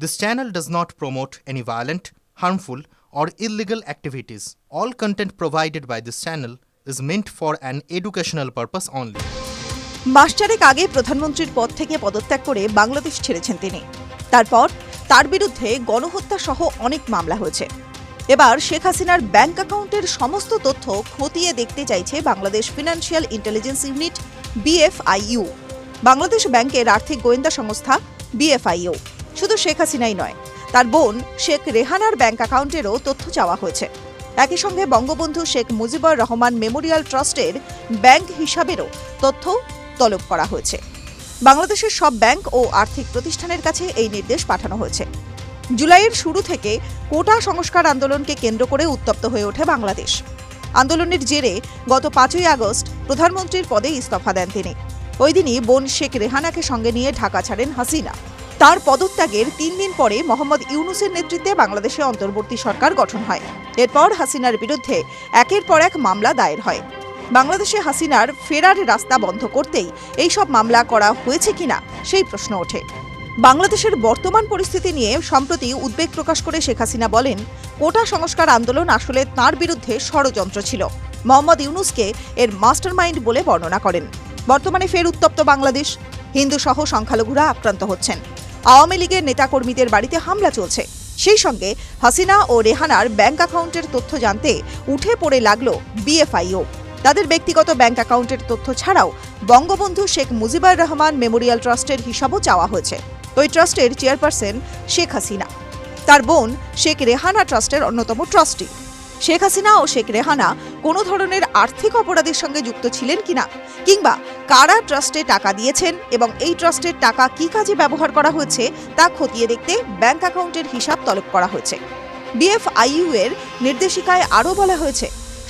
This channel does not promote any violent, harmful, or illegal activities. All content provided by this channel is meant for an educational purpose only. মাস চারেক আগে প্রধানমন্ত্রীর পদ থেকে পদত্যাগ করে বাংলাদেশ ছেড়েছেন তিনি তারপর তার বিরুদ্ধে গণহত্যা সহ অনেক মামলা হয়েছে এবার শেখ হাসিনার ব্যাংক অ্যাকাউন্টের সমস্ত তথ্য খতিয়ে দেখতে চাইছে Bangladesh financial intelligence unit BFIU Bangladesh ব্যাংকের আর্থিক গোয়েন্দা সংস্থা বিএফআইইউ শুধু শেখ হাসিনাই নয়, তার বোন শেখ রেহানার ব্যাংক অ্যাকাউন্টেরও তথ্য চাওয়া হয়েছে। একই সঙ্গে বঙ্গবন্ধু শেখ মুজিবুর রহমান মেমোরিয়াল ট্রাস্টের ব্যাংক হিসাবেরও তথ্য তলব করা হয়েছে। বাংলাদেশের সব ব্যাংক ও আর্থিক প্রতিষ্ঠানের কাছে এই নির্দেশ পাঠানো হয়েছে। জুলাইয়ের শুরু থেকে কোটা সংস্কার আন্দোলনকে কেন্দ্র করে উত্তপ্ত হয়ে ওঠে বাংলাদেশ। আন্দোলনের জেরে গত পাঁচই আগস্ট প্রধানমন্ত্রীর পদে ইস্তফা দেন তিনি। ওই দিনই বোন শেখ রেহানাকে সঙ্গে নিয়ে ঢাকা ছাড়েন হাসিনা। তার পদত্যাগের তিন দিন পরে মোহাম্মদ ইউনুসের নেতৃত্বে বাংলাদেশে অন্তর্বর্তী সরকার গঠন হয়। এরপর হাসিনার বিরুদ্ধে একের পর এক মামলা দায়ের হয়। বাংলাদেশে হাসিনার ফেরার রাস্তা বন্ধ করতেই এই সব মামলা করা হয়েছে কিনা সেই প্রশ্ন ওঠে। বাংলাদেশের বর্তমান পরিস্থিতি নিয়ে সম্প্রতি উদ্বেগ প্রকাশ করে শেখ হাসিনা বলেন, কোটা সংস্কার আন্দোলন আসলে তার বিরুদ্ধে ষড়যন্ত্র ছিল। মোহাম্মদ ইউনুসকে এর মাস্টারমাইন্ড বলে বর্ণনা করেন। বর্তমানে ফের উত্তপ্ত বাংলাদেশ। হিন্দু সহ সংখ্যালঘুরা আক্রান্ত হচ্ছেন। আওয়ামী লীগের নেতাকর্মীদের বাড়িতে হামলা চলছে। সেই সঙ্গে হাসিনা ও রেহানার ব্যাংক অ্যাকাউন্টের তথ্য জানতে উঠে পড়ে লাগল বিএফআইও। তাদের ব্যক্তিগত ব্যাংক অ্যাকাউন্টের তথ্য ছাড়াও বঙ্গবন্ধু শেখ মুজিবুর রহমান মেমোরিয়াল ট্রাস্টের হিসাবও চাওয়া হয়েছে। ওই ট্রাস্টের চেয়ারপারসন শেখ হাসিনা। তার বোন শেখ রেহানা ট্রাস্টের অন্যতম ট্রাস্টি। শেখ হাসিনা ও শেখ রেহানা কোনো ধরনের আর্থিক অপরাধের সঙ্গে যুক্ত ছিলেন কিনা? কিংবা কারা ট্রাস্টে টাকা দিয়েছেন এবং এই ট্রাস্টের টাকা কি কাজে ব্যবহার করা হয়েছে তা খতিয়ে দেখতে ব্যাংক অ্যাকাউন্টের হিসাব তলব করা হয়েছে। বিএফআইইউ এর নির্দেশিকায় আরও বলা হয়েছে,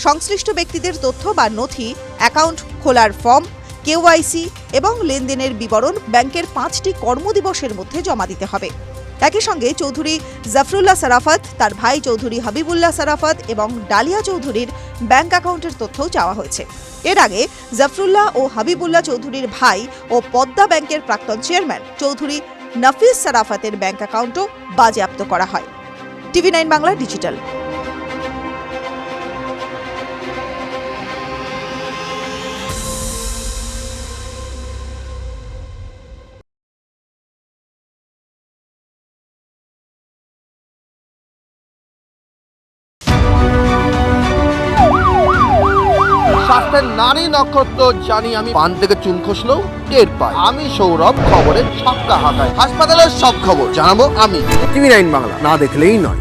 সংশ্লিষ্ট ব্যক্তিদের তথ্য বা নথি, অ্যাকাউন্ট খোলার ফর্ম, কেওয়াইসি এবং লেনদেনের বিবরণ ব্যাংকের পাঁচটি কর্মদিবসের মধ্যে জমা দিতে হবে। একই সঙ্গে চৌধুরী জাফরুল্লাহ সারাফাত, তার ভাই চৌধুরী হাবিবুল্লাহ সারাফাত এবং ডালিয়া চৌধুরীর ব্যাংক অ্যাকাউন্টের তথ্যও চাওয়া হয়েছে। এর আগে জাফরুল্লাহ ও হাবিবুল্লাহ চৌধুরীর ভাই ও পদ্মা ব্যাংকের প্রাক্তন চেয়ারম্যান চৌধুরী নাফিস সারাফাতের ব্যাংক অ্যাকাউন্টও বাজেয়াপ্ত করা হয়। TV nine Bangla digital. শাস্ত্রের নারী নক্ষত্র জানি আমি। পান থেকে চুন খসলেও টের পাই। আমি সৌরভ, খবরের ছক্কা হাঁকাই হাসপাতালের সব খবর জানাব আমি। টিভি নাইন বাংলা, না দেখলেই নয়।